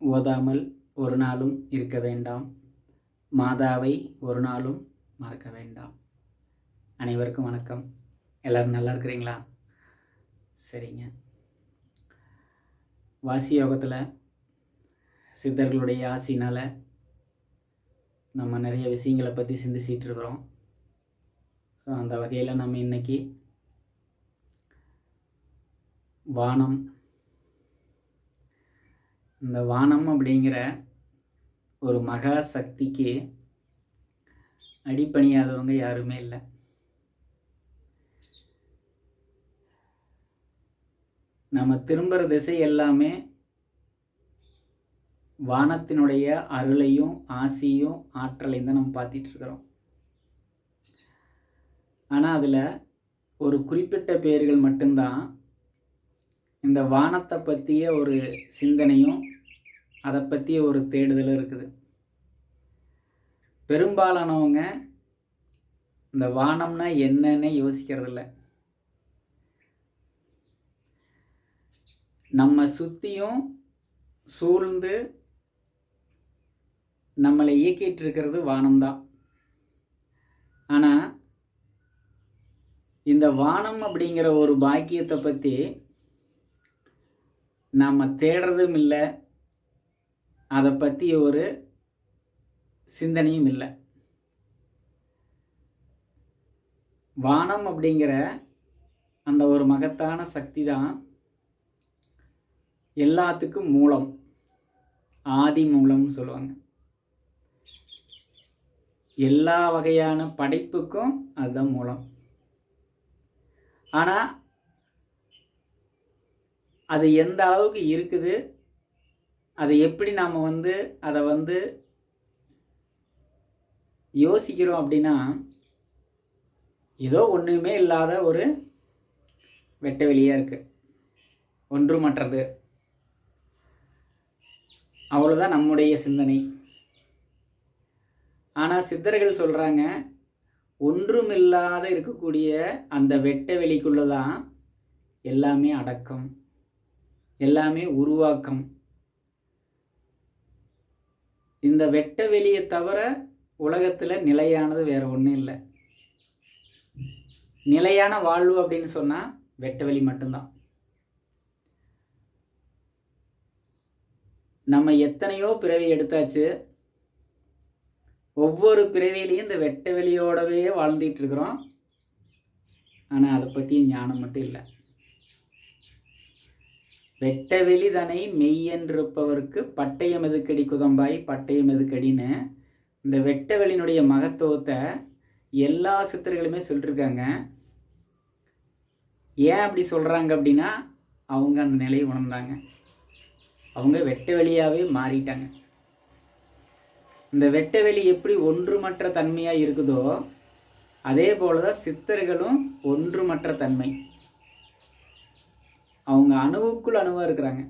ஓதாமல் ஒரு நாளும் இருக்க வேண்டாம். மாதாவை ஒரு நாளும் மறக்க வேண்டாம். அனைவருக்கும் வணக்கம். எல்லோரும் நல்லா இருக்கிறீங்களா? சரிங்க. வாசி யோகத்தில் சித்தர்களுடைய ஆசினால் நம்ம நிறைய விஷயங்களை பற்றி சிந்திச்சிட்டு இருக்கிறோம். ஸோ அந்த வகையில் நம்ம இன்னைக்கு வானம் இந்த வானம் அப்படிங்கிற ஒரு மகா சக்திக்கு அடிப்பணியாதவங்க யாருமே இல்லை. நம்ம திரும்புகிற திசை எல்லாமே வானத்தினுடைய அருளையும் ஆசியும் ஆற்றலையும் தான் நம்ம பார்த்துட்ருக்குறோம் ஆனால் அதில் ஒரு குறிப்பிட்ட பெயர்கள் மட்டும்தான் இந்த வானத்தை பற்றிய ஒரு சிந்தனையும் அதை பற்றிய ஒரு தேடுதலும் இருக்குது. பெரும்பாலானவங்க இந்த வானம்னா என்னன்னு யோசிக்கிறதில்ல. நம்ம சுற்றியும் சூழ்ந்து நம்மளை இயக்கிட்டு இருக்கிறது வானம்தான். ஆனால் இந்த வானம் அப்படிங்கிற ஒரு பாக்கியத்தை பற்றி நாம் தேடுறதும் இல்லை அதை பற்றி ஒரு சிந்தனையும் இல்லை. வானம் அப்படிங்கிற அந்த ஒரு மகத்தான சக்தி தான் எல்லாத்துக்கும் மூலம் ஆதி மூலம்னு சொல்லுவாங்க. எல்லா வகையான படைப்புக்கும் அதுதான் மூலம். ஆனால் அது எந்த அளவுக்கு இருக்குது அதை எப்படி நாம் வந்து அதை வந்து யோசிக்கிறோம் அப்படின்னா ஏதோ ஒன்றுமே இல்லாத ஒரு வெட்ட வெளியாக இருக்குது ஒன்றுமற்றது. அவ்வளோதான் நம்முடைய சிந்தனை. ஆனால் சித்தர்கள் சொல்கிறாங்க ஒன்றுமில்லாத இருக்கக்கூடிய அந்த வெட்ட வெளிக்குள்ளே தான் எல்லாமே அடக்கம். எல்லாமே உருவாக்கம். இந்த வெட்ட வெளியை தவிர உலகத்தில் நிலையானது வேறு ஒன்றும் இல்லை. நிலையான வாழ்வு அப்படின்னு சொன்னால் வெட்ட வெளி மட்டும்தான். நம்ம எத்தனையோ பிறவி எடுத்தாச்சு. ஒவ்வொரு பிறவிலையும் இந்த வெட்ட வெளியோடவே வாழ்ந்துட்டு இருக்கிறோம். ஆனால் அதை பற்றி ஞானம் மட்டும் இல்லை. வெட்ட வெளிதனை மெய் என்றிருப்பவருக்கு பட்டயம் எதுக்கடி குதம்பாய்? பட்டயம் எதுக்கடின்னு? இந்த வெட்டவெளியினுடைய மகத்துவத்தை எல்லா சித்தர்களுமே சொல்லிட்டுருக்காங்க ஏன் அப்படி சொல்கிறாங்க அப்படின்னா அவங்க அந்த நிலையை உணர்ந்தாங்க. அவங்க வெட்ட வெளியாகவே மாறிட்டாங்க. இந்த வெட்ட வெளி எப்படி ஒன்றுமற்ற தன்மையாக இருக்குதோ அதே போல தான் சித்தர்களும் ஒன்றுமற்ற தன்மை. அவங்க அணுவுக்குள் அணுவாக இருக்கிறாங்க.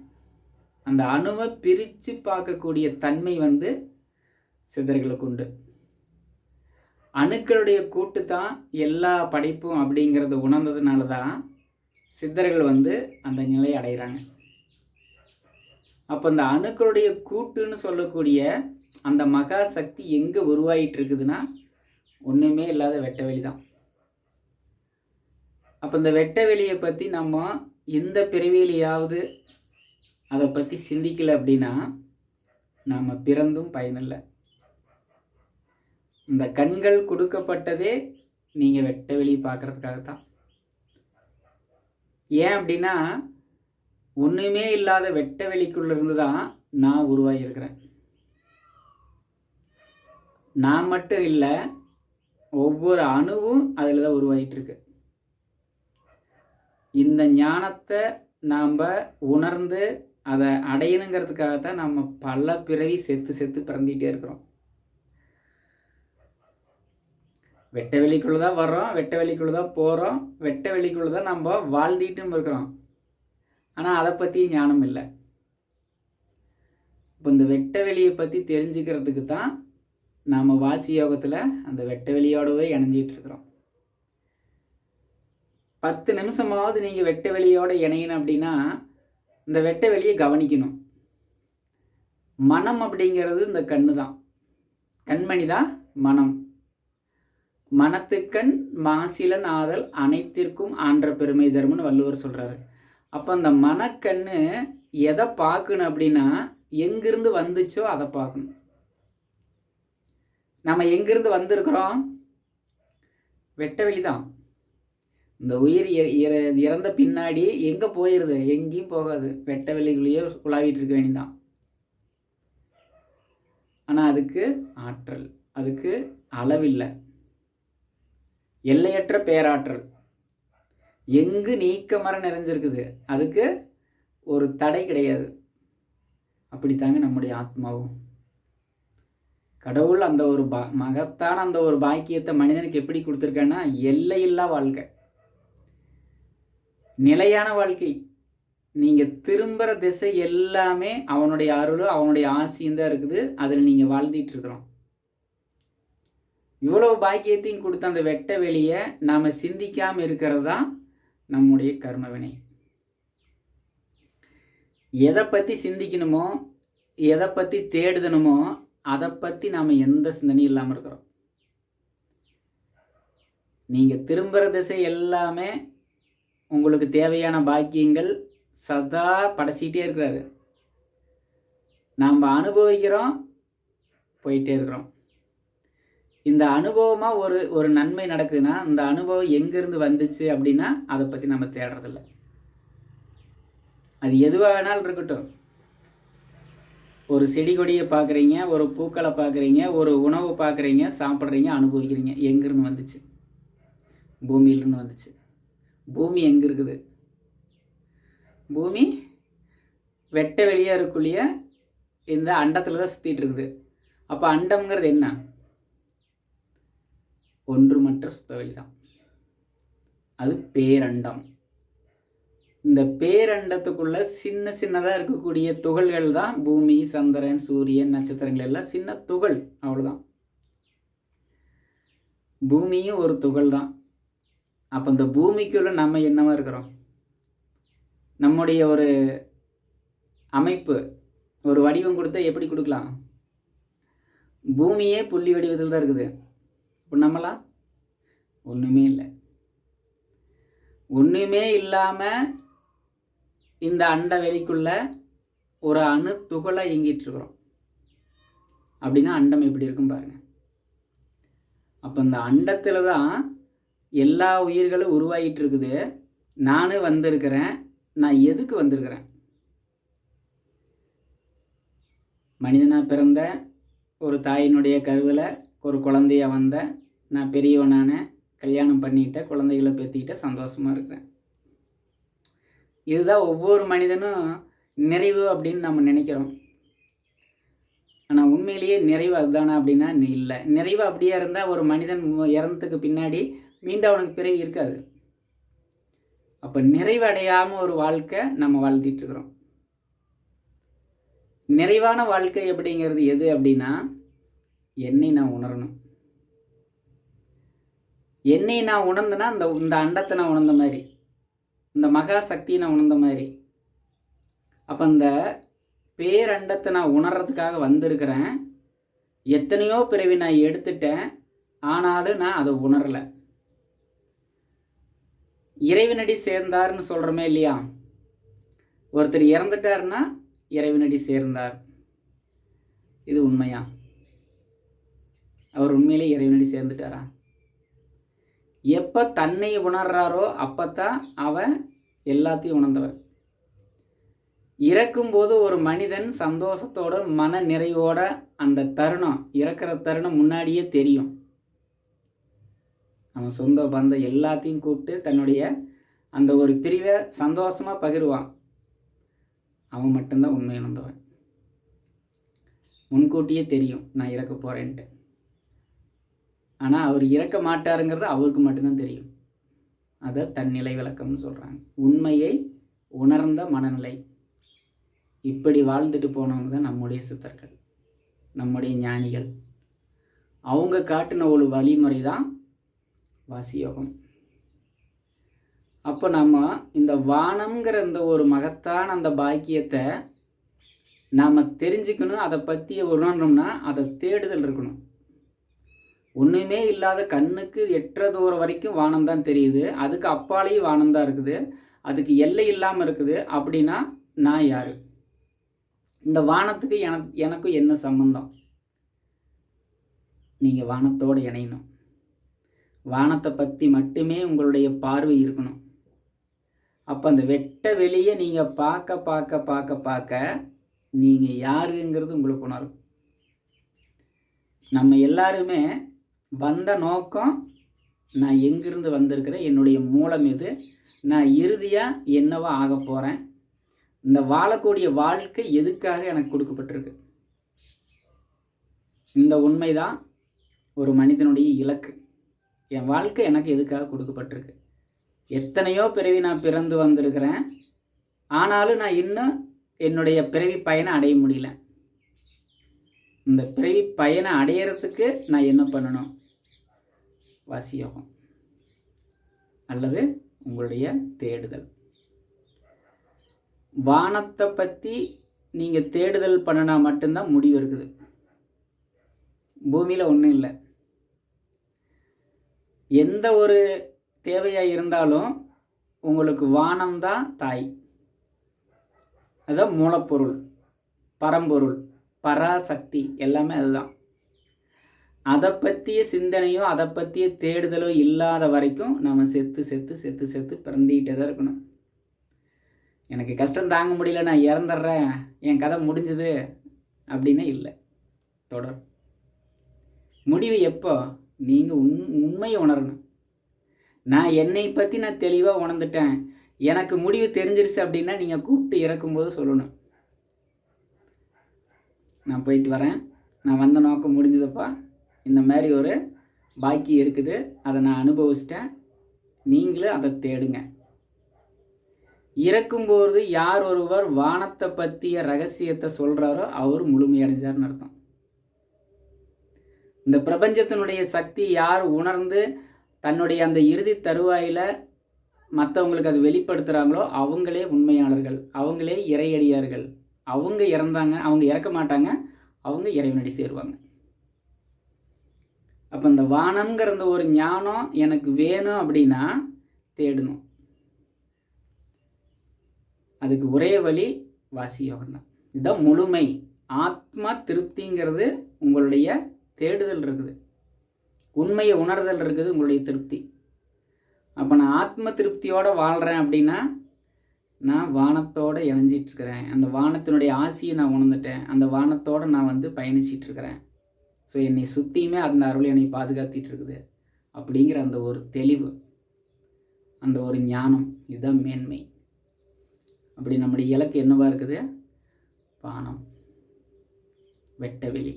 அந்த அணுவை பிரித்து பார்க்கக்கூடிய தன்மை வந்து சிதர்களுக்கு உண்டு. அணுக்களுடைய கூட்டு தான் எல்லா படைப்பும் அப்படிங்கிறத உணர்ந்ததுனால தான் சித்தர்கள் வந்து அந்த நிலை அடைகிறாங்க. அப்போ அந்த அணுக்களுடைய கூட்டுன்னு சொல்லக்கூடிய அந்த மகா சக்தி எங்கே உருவாகிட்டு இருக்குதுன்னா ஒன்றுமே இல்லாத வெட்டவெளி தான் அப்போ இந்த வெட்டவெளியை பற்றி நம்ம இந்த பிறவியிலையாவது அதை பற்றி சிந்திக்கலை அப்படின்னா நாம் பிறந்தும் பயனில்லை. இந்த கண்கள் கொடுக்கப்பட்டதே நீங்கள் வெட்ட வெளியே பார்க்குறதுக்காகத்தான். ஏன் அப்படின்னா ஒன்றுமே இல்லாத வெட்ட வெளிக்குள்ளேருந்து தான் நான் உருவாகியிருக்கிறேன். நான் மட்டும் இல்லை ஒவ்வொரு அணுவும் அதில் தான் உருவாகிட்டு இருக்கு இந்த ஞானத்தை நாம் உணர்ந்து அதை அடையணுங்கிறதுக்காக தான் நம்ம பல பிறவி செத்து செத்து பிறந்திட்டே இருக்கிறோம். வெட்ட வெளிக்குள்ளே தான் வர்றோம் வெட்ட வெளிக்குள்ளே தான் போகிறோம் வெட்ட வெளிக்குள்ளே தான் நம்ம வாழ்ந்துட்டும் இருக்கிறோம். ஆனால் அதை பற்றி ஞானம் இல்லை. இப்போ இந்த வெட்ட வெளியை பற்றி தெரிஞ்சுக்கிறதுக்கு தான் நாம் வாசி யோகத்தில் அந்த வெட்ட வெளியோடவே இணைஞ்சிட்டு இருக்கிறோம். பத்து நிமிஷமாவது நீங்கள் வெட்ட வெளியோடு இணையணும் அப்படின்னா இந்த வெட்ட வெளியை கவனிக்கணும். மனம் அப்படிங்கிறது இந்த கண்ணு தான் கண்மணி தான் மனம். மனத்துக்கண் மாசிலன் ஆதல் அனைத்திற்கும் ஆன்ற பெருமை தருமன்னு வள்ளுவர் சொல்கிறாரு அப்போ அந்த மனக்கண்ணு எதை பார்க்கணும் அப்படின்னா எங்கிருந்து வந்துச்சோ அதை பார்க்கணும். நம்ம எங்கிருந்து வந்திருக்கிறோம்? வெட்டவெளி தான் இந்த உயிர் இறந்த பின்னாடி எங்கே போயிடுது எங்கேயும் போகாது. வெட்ட வெளிக்குள்ளேயே உலாவிட்டு இருக்க வேண்டியதான் ஆனால் அதுக்கு ஆற்றல். அதுக்கு அளவில்லை. எல்லையற்ற பேராற்றல். எங்கு நீக்கமர நிறைஞ்சிருக்குது? அதுக்கு ஒரு தடை கிடையாது. அப்படித்தாங்க நம்முடைய ஆத்மாவும். கடவுள் அந்த ஒரு பா மகத்தான அந்த ஒரு பாக்கியத்தை மனிதனுக்கு எப்படி கொடுத்துருக்கேன்னா எல்லையில்லா வாழ்க்கை. நிலையான வாழ்க்கை. நீங்கள் திரும்புகிற திசை எல்லாமே அவனுடைய அருளும் அவனுடைய ஆசையும் தான் இருக்குது. அதில் நீங்கள் வாழ்ந்துட்டு இருக்கிறோம். இவ்வளோ பாக்கியத்தையும் கொடுத்த அந்த வெட்ட வெளியை நாம் சிந்திக்காமல் இருக்கிறது தான் நம்முடைய கர்மவினை எதை பற்றி சிந்திக்கணுமோ எதை பற்றி தேடுதணுமோ அதை பற்றி நாம் எந்த சிந்தனையும் இல்லாமல் இருக்கிறோம். நீங்கள் திரும்புகிற திசை எல்லாமே உங்களுக்கு தேவையான பாக்கியங்கள் சதா படைச்சிக்கிட்டே இருக்கிறாரு. நாம் அனுபவிக்கிறோம் போயிட்டே இருக்கிறோம். இந்த அனுபவமாக ஒரு ஒரு நன்மை நடக்குதுன்னா இந்த அனுபவம் எங்கேருந்து வந்துச்சு அப்படின்னா அதை பற்றி நம்ம தேடுறதில்ல. அது எதுவாக வேணாலும் இருக்கட்டும். ஒரு செடி கொடியை பார்க்குறீங்க ஒரு பூக்களை பார்க்குறீங்க ஒரு உணவு பார்க்குறீங்க சாப்பிட்றீங்க அனுபவிக்கிறீங்க எங்கேருந்து வந்துச்சு? பூமியிலிருந்து வந்துச்சு. பூமி எங்கே இருக்குது பூமி வெட்ட வெளியாக இருக்குள்ளேயே இந்த அண்டத்தில் தான் சுற்றிட்டு இருக்குது அப்போ அண்டம்ங்கிறது என்ன? ஒன்றுமற்ற சுத்தவெளி தான் அது பேரண்டம். இந்த பேரண்டத்துக்குள்ள சின்ன சின்னதாக இருக்கக்கூடிய துகள்கள் தான் பூமி சந்திரன் சூரியன் நட்சத்திரங்கள் எல்லாம் சின்ன துகள். அவ்வளோதான் பூமியும் ஒரு துகள் தான் அப்போ இந்த பூமிக்குள்ளே நம்ம என்னவா இருக்கிறோம்? நம்முடைய ஒரு அமைப்பு ஒரு வடிவம் கொடுத்தா எப்படி கொடுக்கலாம்? பூமியே புள்ளி வடிவத்தில் தான் இருக்குது. இப்போ நம்மளாம் ஒன்றுமே இல்லை. ஒன்றுமே இல்லாமல் இந்த அண்ட வெளிக்குள்ள ஒரு அணு துகளை இயங்கிட்டு இருக்கிறோம். அப்படின்னா அண்டம் எப்படி இருக்கும் பாருங்கள் அப்போ இந்த அண்டத்தில் தான் எல்லா உயிர்களும் உருவாகிட்டு இருக்குது நானும் வந்திருக்கிறேன். நான் எதுக்கு வந்திருக்கிறேன்? மனிதனாக பிறந்த ஒரு தாயினுடைய கருவில் ஒரு குழந்தைய வந்தேன் நான் பெரியவனான கல்யாணம் பண்ணிக்கிட்டேன் குழந்தைகளை பெற்றிக்கிட்ட சந்தோஷமாக இருக்கிறேன். இதுதான் ஒவ்வொரு மனிதனும் நிறைவு அப்படின்னு நம்ம நினைக்கிறோம். ஆனால் உண்மையிலேயே நிறைவு அதுதானா அப்படின்னா இல்லை. நிறைவு அப்படியே இருந்தால் ஒரு மனிதன் இறந்ததுக்கு பின்னாடி மீண்டும் அவனுக்கு பிறவி இருக்காது. அப்போ நிறைவடையாமல் ஒரு வாழ்க்கை நம்ம வாழ்த்திட்டுருக்குறோம் நிறைவான வாழ்க்கை எப்படிங்கிறது எது அப்படின்னா என்னை நான் உணரணும். என்னை நான் உணர்ந்தேன்னா இந்த இந்த அண்டத்தை நான் உணர்ந்த மாதிரி இந்த மகா சக்தியை நான் உணர்ந்த மாதிரி. அப்போ இந்த பேரண்டத்தை நான் உணர்றதுக்காக வந்திருக்கிறேன். எத்தனையோ பிறவி நான் எடுத்துட்டேன். ஆனாலும் நான் அதை உணரலை. இறைவனடி சேர்ந்தார்னு சொல்கிறோமே இல்லையா? ஒருத்தர் இறந்துட்டார்னா இறைவனடி சேர்ந்தார். இது உண்மையா? அவர் உண்மையிலே இறைவனடி சேர்ந்துட்டாரா? எப்போ தன்னை உணர்றாரோ அப்போத்தான் அவன் எல்லாத்தையும் உணர்ந்தவர் இறக்கும்போது ஒரு மனிதன் சந்தோஷத்தோட மன நிறைவோட அந்த தருணம் இறக்குற தருணம் முன்னாடியே தெரியும். அவன் சொந்த பந்தம் எல்லாத்தையும் கூப்பிட்டு தன்னுடைய அந்த ஒரு பிரிவை சந்தோஷமாக பகிர்வான். அவன் மட்டும்தான் உண்மை உணர்ந்தவன் முன்கூட்டியே தெரியும் நான் இறக்க போகிறேன்ட்டு ஆனால் அவர் இறக்க மாட்டாருங்கிறது அவருக்கு மட்டும்தான் தெரியும். அதை தன்னிலை விளக்கம்னு சொல்கிறாங்க உண்மையை உணர்ந்த மனநிலை. இப்படி வாழ்ந்துட்டு போனவங்க தான் நம்முடைய சித்தர்கள் நம்முடைய ஞானிகள். அவங்க காட்டின ஒரு வழிமுறை தான் வாசி யோகம் அப்போ நம்ம இந்த வானம்ங்கிற இந்த ஒரு மகத்தான அந்த பாக்கியத்தை நாம் தெரிஞ்சுக்கணும் அதை பற்றி உணரணும்னா அதை தேடுதல் இருக்கணும். ஒன்றுமே இல்லாத கண்ணுக்கு எட்டுற தூரம் வரைக்கும் வானம் தான் தெரியுது. அதுக்கு அப்பாலேயும் வானம் தான் இருக்குது. அதுக்கு எல்லை இல்லாமல் இருக்குது. அப்படின்னா நான் யார்? இந்த வானத்துக்கு எனக்கு எனக்கும் என்ன சம்மந்தம் நீங்கள் வானத்தோடு இணையணும். வானத்தை பற்றி மட்டுமே உங்களுடைய பார்வை இருக்கணும். அப்போ அந்த வெட்ட வெளியே நீங்கள் பார்க்க பார்க்க பார்க்க பார்க்க நீங்கள் யாருங்கிறது உங்களுக்கு உணரும். நம்ம எல்லாருமே வந்த நோக்கம் நான் எங்கிருந்து வந்திருக்கிறேன் என்னுடைய மூலம் இது நான் இறுதியாக என்னவோ ஆக போகிறேன் இந்த வாழக்கூடிய வாழ்க்கை எதுக்காக எனக்கு கொடுக்கப்பட்டிருக்கு. இந்த உண்மைதான் ஒரு மனிதனுடைய இலக்கு. என் வாழ்க்கை எனக்கு எதுக்காக கொடுக்கப்பட்டிருக்கு? எத்தனையோ பிறவி நான் பிறந்து வந்திருக்கிறேன். ஆனாலும் நான் இன்னும் என்னுடைய பிறவி பயனை அடைய முடியல. இந்த பிறவி பயனை அடையிறதுக்கு நான் என்ன பண்ணணும்? வாசியோகம். அல்லது உங்களுடைய தேடுதல். வானத்தை பற்றி நீங்கள் தேடுதல் பண்ணினா மட்டும்தான் முடிவு இருக்குது. பூமியில் ஒன்றும் இல்லை. எந்த ஒரு தேவையாக இருந்தாலும் உங்களுக்கு வானம்தான் தாய். அதுதான் மூலப்பொருள் பரம்பொருள் பராசக்தி எல்லாமே அதுதான். அதை பற்றிய சிந்தனையோ அதை பற்றிய தேடுதலோ இல்லாத வரைக்கும் நம்ம செத்து செத்து செத்து செத்து பிறந்துக்கிட்டே தான் இருக்கணும். எனக்கு கஷ்டம் தாங்க முடியல நான் இறந்துடுறேன் என் கதை முடிஞ்சுது அப்படின்னா இல்லை. தொடர் முடிவு எப்போ? நீங்கள் உண் உண்மையை உணரணும். நான் என்னை பற்றி நான் தெளிவாக உணர்ந்துட்டேன். எனக்கு முடிவு தெரிஞ்சிருச்சு அப்படின்னா நீங்கள் கூப்பிட்டு இறக்கும்போது சொல்லணும். நான் போயிட்டு வரேன். நான் வந்த நோக்கம் முடிஞ்சதுப்பா. இந்த மாதிரி ஒரு பாக்கி இருக்குது. அதை நான் அனுபவிச்சிட்டேன். நீங்களும் அதை தேடுங்க. இறக்கும்போது யார் ஒருவர் வானத்தை பற்றிய ரகசியத்தை சொல்கிறாரோ அவர் முழுமையடைஞ்சார்னு அர்த்தம். இந்த பிரபஞ்சத்தினுடைய சக்தி யார் உணர்ந்து தன்னுடைய அந்த இறுதி தருவாயில் மற்றவங்களுக்கு அது வெளிப்படுத்துகிறாங்களோ அவங்களே உண்மையாளர்கள் அவங்களே இறையடியார்கள். அவங்க இறந்தாங்க அவங்க இறக்க மாட்டாங்க அவங்க இறைவனடி சேருவாங்க. அப்போ இந்த வானம்ங்கிற அந்த ஒரு ஞானம் எனக்கு வேணும் அப்படின்னா தேடணும். அதுக்கு ஒரே வழி வாசி யோகம் தான் இதுதான் முழுமை. ஆத்மா திருப்திங்கிறது உங்களுடைய தேடுதல் இருக்குது. உண்மையை உணர்தல் இருக்குது உங்களுடைய திருப்தி. அப்போ நான் ஆத்ம திருப்தியோடு வாழ்கிறேன் அப்படின்னா நான் வானத்தோடு இணைஞ்சிட்ருக்கிறேன். அந்த வானத்தினுடைய ஆசையை நான் உணர்ந்துட்டேன். அந்த வானத்தோடு நான் வந்து பயணிச்சிட்ருக்கிறேன். ஸோ என்னை சுற்றியுமே அந்த அருள் என்னை பாதுகாத்திட்டு இருக்குது அப்படிங்கிற அந்த ஒரு தெளிவு அந்த ஒரு ஞானம் இதுதான் மேன்மை. அப்படி நம்முடைய இலக்கு என்னவாக இருக்குது? பானம். வெட்டவெளி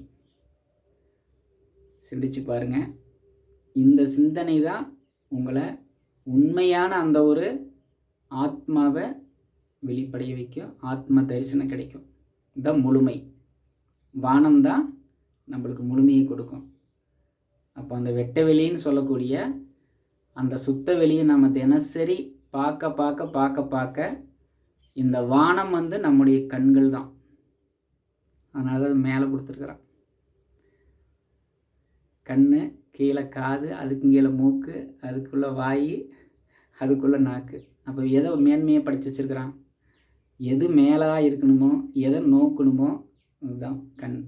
சிந்திச்சு பாருங்கள் இந்த சிந்தனை தான் உங்களை உண்மையான அந்த ஒரு ஆத்மாவை வெளிப்படைய வைக்கும் ஆத்ம தரிசனம் கிடைக்கும். இதுதான் முழுமை. வானம் தான் நம்மளுக்கு முழுமையை கொடுக்கும். அப்போ அந்த வெட்ட வெளின்னு சொல்லக்கூடிய அந்த சுத்த வெளியை நம்ம தினசரி பார்க்க பார்க்க பார்க்க பார்க்க இந்த வானம் வந்து நம்முடைய கண்கள் தான். அதனால தான் மேலே கொடுத்துருக்குறான். கண் கீழே காது அதுக்கு கீழே மூக்கு அதுக்குள்ளே வாய் அதுக்குள்ளே நாக்கு. அப்போ எதை மேன்மையை படித்து வச்சுருக்கிறான்? எது மேலாக இருக்கணுமோ எதை நோக்கணுமோ இதுதான் கண்.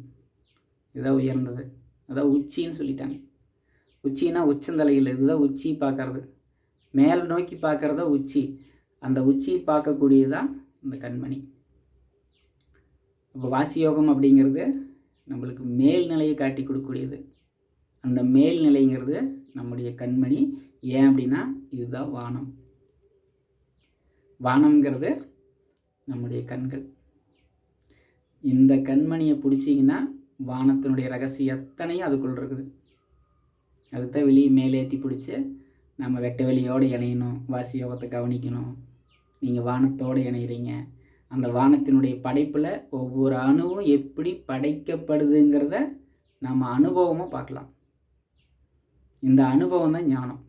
இதுதான் உயர்ந்தது. அதான் உச்சின்னு சொல்லிட்டாங்க. உச்சின்னா உச்சந்தலையில் இதுதான் உச்சி பார்க்கறது. மேலே நோக்கி பார்க்குறதா உச்சி. அந்த உச்சி பார்க்கக்கூடியதான் இந்த கண்மணி. இப்போ வாசியோகம் அப்படிங்கிறது நம்மளுக்கு மேல்நிலையை காட்டி கொடுக்கக்கூடியது. அந்த மேல்நிலைங்கிறது நம்முடைய கண்மணி. ஏன் அப்படின்னா இதுதான் வானம். வானம்ங்கிறது நம்முடைய கண்கள். இந்த கண்மணியை பிடிச்சிங்கன்னா வானத்தினுடைய ரகசியம் எத்தனையும் அதுக்குள்ள இருக்குது. அதுதான் வெளியே மேலேற்றி பிடிச்சி நம்ம வெட்ட வெளியோடு இணையணும். வாசி யோகத்தை கவனிக்கணும். நீங்கள் வானத்தோடு இணையிறீங்க. அந்த வானத்தினுடைய படைப்பில் ஒவ்வொரு அணுவும் எப்படி படைக்கப்படுதுங்கிறத நம்ம அனுபவமாக பார்க்கலாம். இந்த அனுபவம் தான் ஞானம்.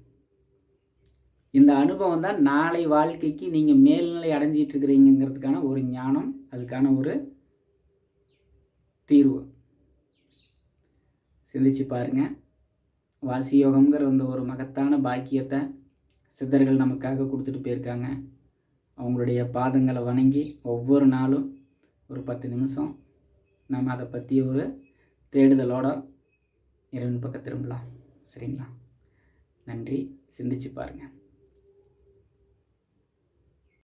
இந்த அனுபவம் தான் நாளை வாழ்க்கைக்கு நீங்கள் மேல்நிலை அடைஞ்சிட்டு இருக்கிறீங்கிறதுக்கான ஒரு ஞானம் அதுக்கான ஒரு தீர்வு. சிந்திச்சு பாருங்கள் வாசி யோகம்ங்கிற அந்த ஒரு மகத்தான பாக்கியத்தை சித்தர்கள் நமக்காக கொடுத்துட்டு போயிருக்காங்க. அவங்களுடைய பாதங்களை வணங்கி ஒவ்வொரு நாளும் ஒரு பத்து நிமிஷம் நம்ம அதை பற்றி ஒரு தேடுதலோட இறைவன் பக்கம் திரும்பலாம். சரிங்களா? நன்றி. சிந்திச்சு பாருங்கள்